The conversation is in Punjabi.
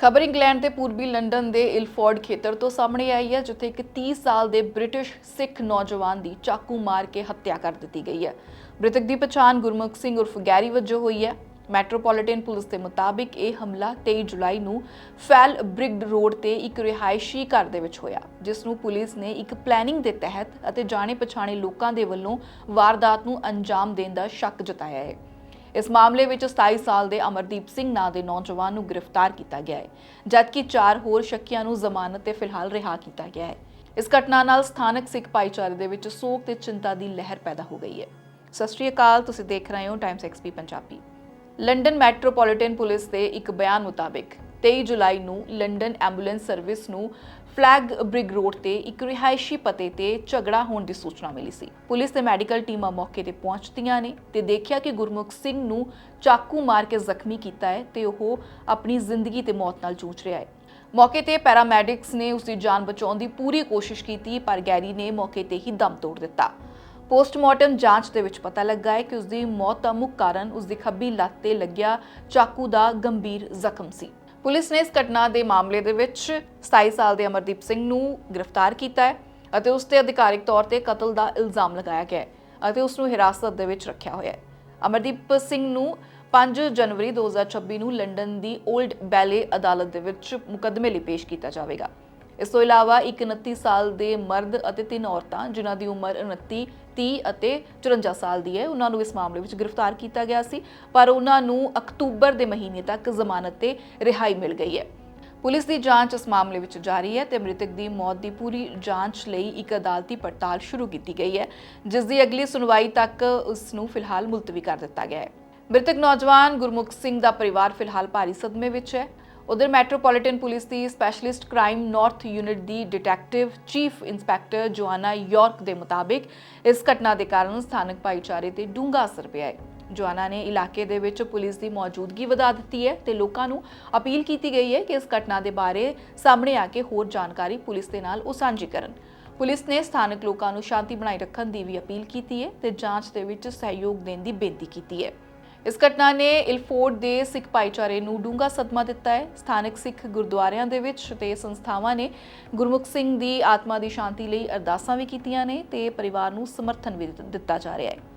ਖਬਰ ਇੰਗਲੈਂਡ ਦੇ ਪੂਰਬੀ ਲੰਡਨ ਦੇ ਇਲਫੋਰਡ ਖੇਤਰ ਤੋਂ ਸਾਹਮਣੇ ਆਈ ਹੈ, ਜਿੱਥੇ ਇੱਕ 30 ਸਾਲ ਦੇ ਬ੍ਰਿਟਿਸ਼ ਸਿੱਖ ਨੌਜਵਾਨ ਦੀ ਚਾਕੂ ਮਾਰ ਕੇ ਹੱਤਿਆ ਕਰ ਦਿੱਤੀ ਗਈ ਹੈ। ਮ੍ਰਿਤਕ ਦੀ ਪਛਾਣ ਗੁਰਮੁਖ ਸਿੰਘ ਉਰਫ ਗੈਰੀ ਵਜੋਂ ਹੋਈ ਹੈ। ਮੈਟਰੋਪੋਲੀਟਨ ਪੁਲਿਸ ਦੇ ਮੁਤਾਬਿਕ ਇਹ ਹਮਲਾ 23 ਜੁਲਾਈ ਨੂੰ ਫੈਲ ਬ੍ਰਿਗਡ ਰੋਡ ਤੇ ਇੱਕ ਰਿਹਾਇਸ਼ੀ ਘਰ ਦੇ ਵਿੱਚ ਹੋਇਆ, ਜਿਸ ਨੂੰ ਪੁਲਿਸ ਨੇ ਇੱਕ ਪਲੈਨਿੰਗ ਦੇ ਤਹਿਤ ਅਤੇ ਜਾਣੇ ਪਛਾਣੇ ਲੋਕਾਂ ਦੇ ਵੱਲੋਂ ਵਾਰਦਾਤ ਨੂੰ ਅੰਜਾਮ ਦੇਣ ਦਾ ਸ਼ੱਕ ਜਤਾਇਆ ਹੈ। ਇਸ ਮਾਮਲੇ ਵਿੱਚ 27 ਸਾਲ ਦੇ ਅਮਰਦੀਪ ਸਿੰਘ ਨਾਂ ਦੇ ਨੌਜਵਾਨ ਨੂੰ ਗ੍ਰਿਫਤਾਰ ਕੀਤਾ ਗਿਆ ਹੈ, ਜਦਕਿ ਚਾਰ ਹੋਰ ਸ਼ੱਕੀਆਂ ਨੂੰ ਜ਼ਮਾਨਤ ਤੇ ਫਿਲਹਾਲ ਰਿਹਾ ਕੀਤਾ ਗਿਆ ਹੈ। ਇਸ ਘਟਨਾ ਨਾਲ ਸਥਾਨਕ ਸਿੱਖ ਭਾਈਚਾਰੇ ਦੇ ਵਿੱਚ ਸੋਗ ਤੇ ਚਿੰਤਾ ਦੀ ਲਹਿਰ ਪੈਦਾ ਹੋ ਗਈ ਹੈ। ਸਤਿ ਸ਼੍ਰੀ ਅਕਾਲ, ਤੁਸੀਂ ਦੇਖ ਰਹੇ ਹੋ Times XP Punjabi. London Metropolitan police ਦੇ ਇੱਕ ਬਿਆਨ ਮੁਤਾਬਿਕ 23 ਜੁਲਾਈ ਨੂੰ ਲੰਡਨ ਐਂਬੂਲੈਂਸ ਸਰਵਿਸ ਨੂੰ ਫਲੈਗ ਬ੍ਰਿਗ ਰੋਡ ਤੇ ਇੱਕ ਰਿਹਾਇਸ਼ੀ ਪਤੇ ਤੇ ਝਗੜਾ ਹੋਣ ਦੀ ਸੂਚਨਾ ਮਿਲੀ ਸੀ। ਪੁਲਿਸ ਤੇ ਮੈਡੀਕਲ ਟੀਮਾਂ ਮੌਕੇ ਤੇ ਪਹੁੰਚਦੀਆਂ ਨੇ ਤੇ ਦੇਖਿਆ ਕਿ ਗੁਰਮੁਖ ਸਿੰਘ ਨੂੰ ਚਾਕੂ ਮਾਰ ਕੇ ਜ਼ਖਮੀ ਕੀਤਾ ਹੈ ਤੇ ਉਹ ਆਪਣੀ ਜ਼ਿੰਦਗੀ ਤੇ ਮੌਤ ਨਾਲ ਜੂਝ ਰਿਹਾ ਹੈ। ਮੌਕੇ ਤੇ ਪੈਰਾਮੈਡਿਕਸ ਨੇ ਉਸ ਦੀ ਜਾਨ ਬਚਾਉਣ ਦੀ ਪੂਰੀ ਕੋਸ਼ਿਸ਼ ਕੀਤੀ, ਪਰ ਗੈਰੀ ਨੇ ਮੌਕੇ ਤੇ ਹੀ ਦਮ ਤੋੜ ਦਿੱਤਾ। ਪੋਸਟਮਾਰਟਮ ਜਾਂਚ ਦੇ ਵਿੱਚ ਪਤਾ ਲੱਗਾ ਹੈ ਕਿ ਉਸ ਦੀ ਮੌਤ ਦਾ ਮੁੱਖ ਕਾਰਨ ਉਸ ਦੀ ਖੱਬੀ ਲੱਤ ਤੇ ਲੱਗਿਆ ਚਾਕੂ ਦਾ ਗੰਭੀਰ ਜ਼ਖਮ ਸੀ। ਪੁਲਿਸ ਨੇ ਇਸ ਘਟਨਾ ਦੇ ਮਾਮਲੇ ਦੇ ਵਿੱਚ 27 ਸਾਲ ਦੇ ਅਮਰਦੀਪ ਸਿੰਘ ਨੂੰ ਗ੍ਰਿਫਤਾਰ ਕੀਤਾ ਹੈ ਅਤੇ ਉਸ ਤੇ ਅਧਿਕਾਰਿਕ ਤੌਰ ਤੇ ਕਤਲ ਦਾ ਇਲਜ਼ਾਮ ਲਗਾਇਆ ਗਿਆ ਹੈ ਅਤੇ ਉਸ ਨੂੰ ਹਿਰਾਸਤ ਦੇ ਵਿੱਚ ਰੱਖਿਆ ਹੋਇਆ ਹੈ। ਅਮਰਦੀਪ ਸਿੰਘ ਨੂੰ 5 ਜਨਵਰੀ 2026 ਨੂੰ ਲੰਡਨ ਦੀ 올ਡ ਬੈਲੇ ਅਦਾਲਤ ਦੇ ਵਿੱਚ ਮੁਕੱਦਮੇ ਲਈ ਪੇਸ਼ ਕੀਤਾ ਜਾਵੇਗਾ। ਇਸ ਤੋਂ ਇਲਾਵਾ ਇੱਕ 29 ਸਾਲ ਦੇ ਮਰਦ ਅਤੇ ਤਿੰਨ ਔਰਤਾਂ ਜਿਨ੍ਹਾਂ ਦੀ ਉਮਰ 29, 30 ਅਤੇ 54 ਸਾਲ ਦੀ ਹੈ ਉਹਨਾਂ ਨੂੰ ਇਸ ਮਾਮਲੇ ਵਿੱਚ ਗ੍ਰਿਫਤਾਰ ਕੀਤਾ ਗਿਆ ਸੀ ਪਰ ਉਹਨਾਂ ਨੂੰ ਅਕਤੂਬਰ ਦੇ ਮਹੀਨੇ ਤੱਕ ਜ਼ਮਾਨਤ ਤੇ ਰਿਹਾਈ ਮਿਲ ਗਈ ਹੈ। ਪੁਲਿਸ ਦੀ ਜਾਂਚ ਇਸ ਮਾਮਲੇ ਵਿੱਚ ਜਾਰੀ ਹੈ ਤੇ ਮ੍ਰਿਤਕ ਦੀ ਮੌਤ ਦੀ ਪੂਰੀ ਜਾਂਚ ਲਈ ਇੱਕ ਅਦਾਲਤੀ ਪੜਤਾਲ ਸ਼ੁਰੂ ਕੀਤੀ ਗਈ ਹੈ ਜਿਸ ਦੀ ਅਗਲੀ ਸੁਣਵਾਈ ਤੱਕ ਉਸ ਨੂੰ ਫਿਲਹਾਲ ਮੁਲਤਵੀ ਕਰ ਦਿੱਤਾ ਗਿਆ ਹੈ। ਮ੍ਰਿਤਕ ਨੌਜਵਾਨ ਗੁਰਮੁਖ ਸਿੰਘ ਦਾ ਪਰਿਵਾਰ ਫਿਲਹਾਲ ਭਾਰੀ ਸਦਮੇ ਵਿੱਚ ਹੈ। ਉਧਰ ਮੈਟਰੋਪੋਲੀਟਨ ਪੁਲਿਸ ਦੀ ਸਪੈਸ਼ਲਿਸਟ ਕ੍ਰਾਈਮ ਨਾਰਥ ਯੂਨਿਟ ਦੀ detective chief inspector Joanna York ਦੇ ਮੁਤਾਬਿਕ ਇਸ ਘਟਨਾ ਦੇ ਕਾਰਨ ਸਥਾਨਕ ਭਾਈਚਾਰੇ ਤੇ ਡੂੰਘਾ ਅਸਰ ਪਿਆ ਹੈ। ਜੋਆਨਾ ਨੇ ਇਲਾਕੇ ਦੇ ਵਿੱਚ ਪੁਲਿਸ ਦੀ ਮੌਜੂਦਗੀ ਵਧਾ ਦਿੱਤੀ ਹੈ ਤੇ ਲੋਕਾਂ ਨੂੰ ਅਪੀਲ ਕੀਤੀ ਗਈ ਹੈ ਕਿ ਇਸ ਘਟਨਾ ਦੇ ਬਾਰੇ ਸਾਹਮਣੇ ਆ ਕੇ ਹੋਰ ਜਾਣਕਾਰੀ ਪੁਲਿਸ ਦੇ ਨਾਲ ਉਹ ਸਾਂਝੀ ਕਰਨ। ਪੁਲਿਸ ਨੇ ਸਥਾਨਕ ਲੋਕਾਂ ਨੂੰ ਸ਼ਾਂਤੀ ਬਣਾਈ ਰੱਖਣ ਦੀ ਵੀ ਅਪੀਲ ਕੀਤੀ ਹੈ ਤੇ ਜਾਂਚ ਦੇ ਵਿੱਚ ਸਹਿਯੋਗ ਦੇਣ ਦੀ ਬੇਨਤੀ ਕੀਤੀ ਹੈ। ਇਸ ਘਟਨਾ ਨੇ ਇਲਫੋਰਡ ਦੇ ਸਿੱਖ ਭਾਈਚਾਰੇ ਨੂੰ ਡੂੰਘਾ ਸਦਮਾ ਦਿੱਤਾ ਹੈ। ਸਥਾਨਕ ਸਿੱਖ ਗੁਰਦੁਆਰਿਆਂ ਦੇ ਵਿੱਚ ਤੇ ਸੰਸਥਾਵਾਂ ਨੇ ਗੁਰਮੁਖ ਸਿੰਘ ਦੀ ਆਤਮਾ ਦੀ ਸ਼ਾਂਤੀ ਲਈ ਅਰਦਾਸਾਂ ਵੀ ਕੀਤੀਆਂ ਨੇ ਤੇ ਪਰਿਵਾਰ ਨੂੰ ਸਮਰਥਨ ਵੀ ਦਿੱਤਾ ਜਾ ਰਿਹਾ ਹੈ।